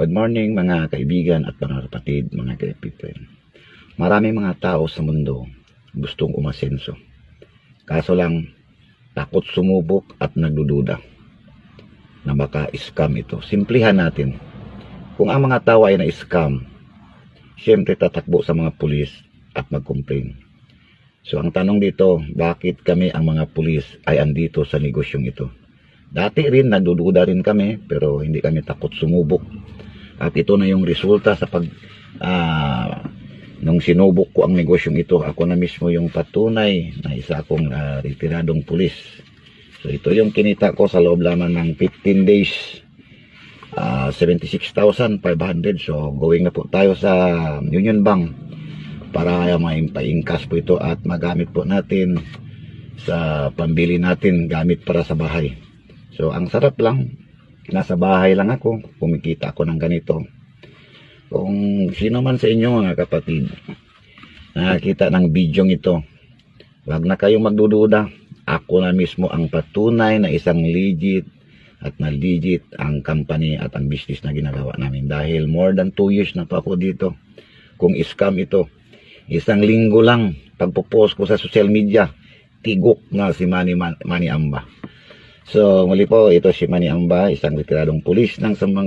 Good morning mga kaibigan at mga kapatid, mga kaibigan. Maraming mga tao sa mundo gustong umasenso. Kaso lang, takot sumubok at nagdududa na baka scam ito. Simplihan natin. Kung ang mga tao ay na-scam, siyempre tatakbo sa mga pulis at mag-complain. So ang tanong dito, bakit kami ang mga pulis ay andito sa negosyong ito? Dati rin, nagdududa rin kami, pero hindi kami takot sumubok. At ito na yung resulta sa pag ah, nung sinubok ko ang negosyong ito, ako na mismo yung patunay na isa akong ah, retiradong pulis. So ito yung kinita ko sa loob lamang ng 15 days. ah 76,500. So going na po tayo sa Union Bank para maipa-incas po ito at magamit po natin sa pambili natin gamit para sa bahay. So ang sarap lang, nasa bahay lang ako, kumikita ako ng ganito. Kung sino man sa inyo mga kapatid, nakakita ng video ito, wag na kayong magdududa. Ako na mismo ang patunay na isang legit at na legit ang company at ang business na ginagawa namin. Dahil more than 2 years na pa ako dito. Kung scam ito, isang linggo lang pagpo-post ko sa social media, tigok na si Manny, Man- Manny Amba. So, muli po, ito si Manny Amba, isang retiradong pulis ng Samanga